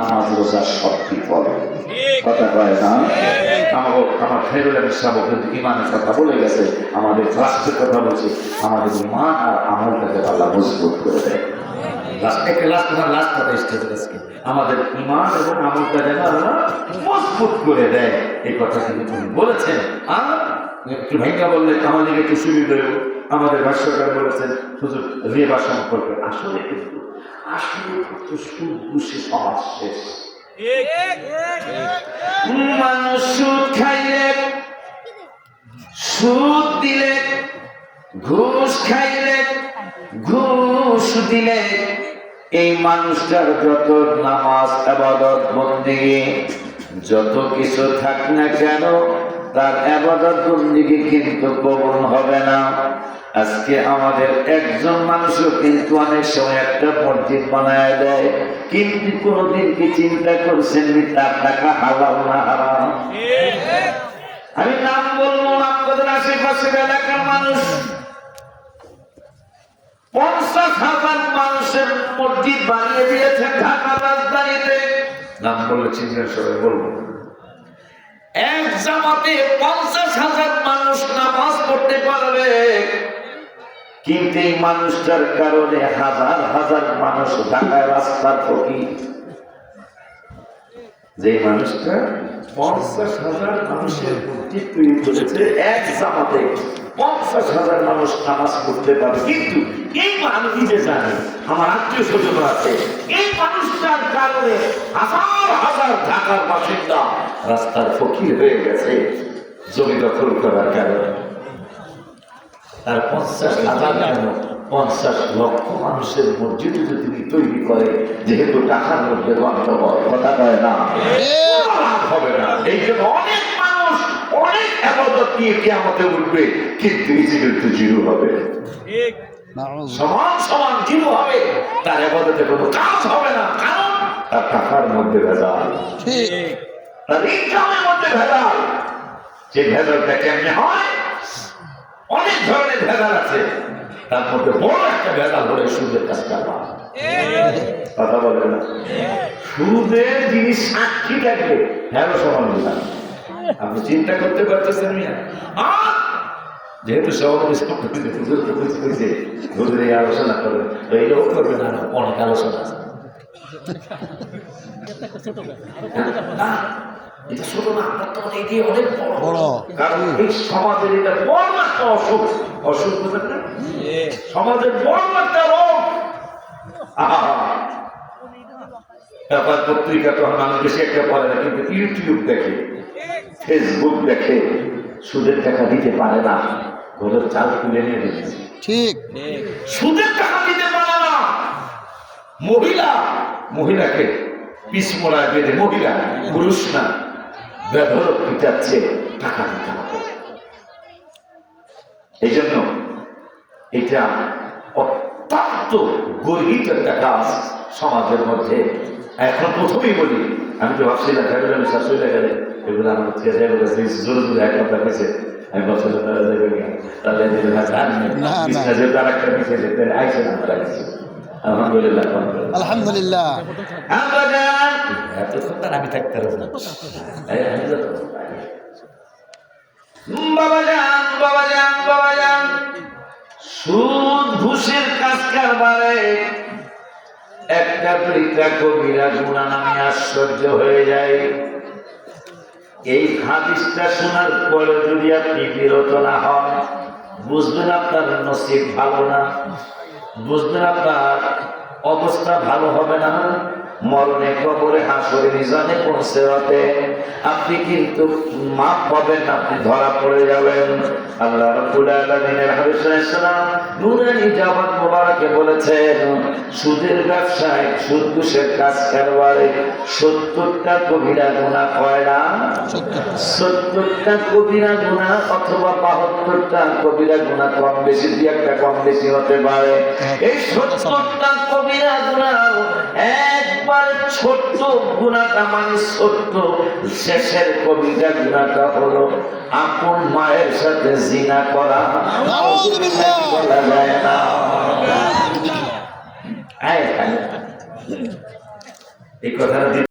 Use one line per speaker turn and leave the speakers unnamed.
নামাজ রোজা সব বিফল কথা কয় না? আমার আমার ফেরুল ইসলাম কিন্তু ইমানের কথা বলে গেছে, আমাদের রাষ্ট্রের কথা বলছে, আমাদের ইমান আর আমলটাকে আল্লাহ মজবুত করে দেয়। লাস্ট একটা লাস্ট তোমার লাস্ট কথা স্টেজ আজকে। আমাদের ইমান এবং আমলটা যেন মজবুত করে দেয়। এই কথা কিন্তু তুমি বলেছেন। আর একটু ভেঙ্গা বললে আমাদের একটু সুবিধা। আমাদের ভাষ্যকার বলেছেন শুধু রেবা সম্পর্কে আসলে কিন্তু, আসলে তো সুদ সমাজ শেষ। মানুষ সুদ খাইলে, সুদ দিলে, ঘুষ খাইলে, ঘুষ দিলে, এই মানুষটার যত নামাজ, আবাদত, বন্দিগি, যত কিছু থাক না কেন, তার আবাদত, বন্দিগি কিন্তু কবুল হবে না। আজকে আমাদের একজন মানুষও কিন্তু অনেক সময় একটা মসজিদ বানায় দেয়, কিন্তু কোনোদিন কি চিন্তা করছেন তার টাকা হালাল না হারাম? আমি নাম বলব না আপনাদের আশেপাশের এলাকার মানুষ। পঞ্চাশ হাজার মানুষের মসজিদ বানিয়ে দিয়েছেন ঢাকা রাজধানীতে। নাম বললে চিন্তা সবাই বলব। এক জামাতে পঞ্চাশ হাজার মানুষ নামাজ পড়তে পারবে। কিন্তু এই মানুষটার কারণে হাজার হাজার মানুষ ঢাকায় রাস্তার ফকির। যে মানুষটা পঞ্চাশ হাজার মানুষের মসজিদ তৈরি করেছে, এক জামাতে পঞ্চাশ হাজার মানুষ নামাজ পড়তে পারে। কিন্তু এই মানুষ নিজে জানে, আমার আত্মীয় স্বজন আছে, এই মানুষটার কারণে হাজার হাজার ঢাকার বাসিন্দা রাস্তার ফকির হয়ে গেছে, জমি দখল করার কারণে। আর পঞ্চাশ হাজার কেন পঞ্চাশ লক্ষ মানুষের মসজিদ যদি তিনি তৈরি করে যেহেতু টাকার মধ্যে গন্তব্য কথা কয় না? হবে না। এই জন্য অনেক মানুষ অনেক আবাদত নিয়ে কেমতে উঠবে কিন্তু ইজিবেল জিরো হবে। সমান সমান জিরো হবে। তার আবাদতে কোনো কাজ হবে না। কারণ তার টাকার মধ্যে ভেজাল। তার ইনকামের মধ্যে ভেজাল। যে ভেজালটা কেমনে হয়? ধরনের ভেজাল আছে। তার মধ্যে বড় একটা ভেজাল হলে সুদের কাজ করা কথা বলে না। সুদের যিনি সাক্ষী থাকবে। হ্যাঁ সমান না আপনি চিন্তা করতে পারতেছেন মিয়া। যেহেতু সভাপতি সম্পর্কে হুজুরকে বুঝতে পেরেছে হুজুর এই আলোচনা করবে। তো এইটাও করবে না অনেক আলোচনা আছে। এটা ছোট না বর্তমানে এটি অনেক বড়।
বড়।
কারণ এই সমাজের এটা বড় একটা অসুখ। অসুখ বুঝলেন না? সমাজের বড় একটা রোগ ব্যাপার পত্রিকা তো মানুষ বেশি একটা পড়ে না কিন্তু ইউটিউব দেখে ফেসবুক দেখে সুদের টাকা দিতে পারে না। ঘরের চাল তুলে নিয়ে রেখেছে
ঠিক।
সুদের টাকা দিতে পারে না। মহিলা মহিলাকে পিসমোড়ায় বেঁধে মহিলা পুরুষ না। ব্যবহার পিটাচ্ছে টাকা দিতে হবে। এই জন্য এটা অত্যন্ত গর্হিত একটা কাজ সমাজের মধ্যে। এখন প্রথমেই বলি আমি তো ভাবছিলাম ফ্যামিলি আমি শাশুড়ি গেলে এগুলো আমার থেকে যাই বলে জোরে জোরে এক কথা পেয়েছে আমি ভাবছিলাম তারা যাবে তাহলে যদি জানি
না, না।
একটা পিছিয়ে যেতে আইসে না তারা আলহামদুলিল্লাহ
আলহামদুলিল্লাহ।
আব্বাজান এতক্ষণ তার আমি থাকতে পারব। না এই, আমি তো বাবাজান বাবাজান বাবাজান। সুদ ঘুষের কাজ কারবারে একটা দুইটা কবিরা গুণা নামে আশ্চর্য হয়ে যায়। এই হাদিসটা শোনার পরে যদি আপনি বিরত না হন বুঝবেন আপনার নসিব ভালো না। বুঝবেন আপনার অবস্থা ভালো হবে না। মরণে কবরে হাসরে নিজানে পৌঁছে হতে আপনি কিন্তু মাপ পাবেন আপনি ধরা পড়ে যাবেন। আল্লাহ রাব্বুল আলামিনের হাবিব সাল্লাল্লাহু মোবারকে বলেছেন, সুদের ব্যবসায় সুদ ঘুষের কাজ কারবারে সত্তরটা কবিরা গুণা হয় না? সত্তরটা। কবিরা গুণা অথবা বাহাত্তরটা কবিরা গুণা কম বেশি দুই একটা কম বেশি হতে পারে। এই সত্তরটা কবিরা গুণা একবার ছোট্ট গুণাটা মানে ছোট্ট শেষের কবিরা গুণাটা হলো আপন মায়ের সাথে জিনা করা। বলা যায় না। এই কথাটা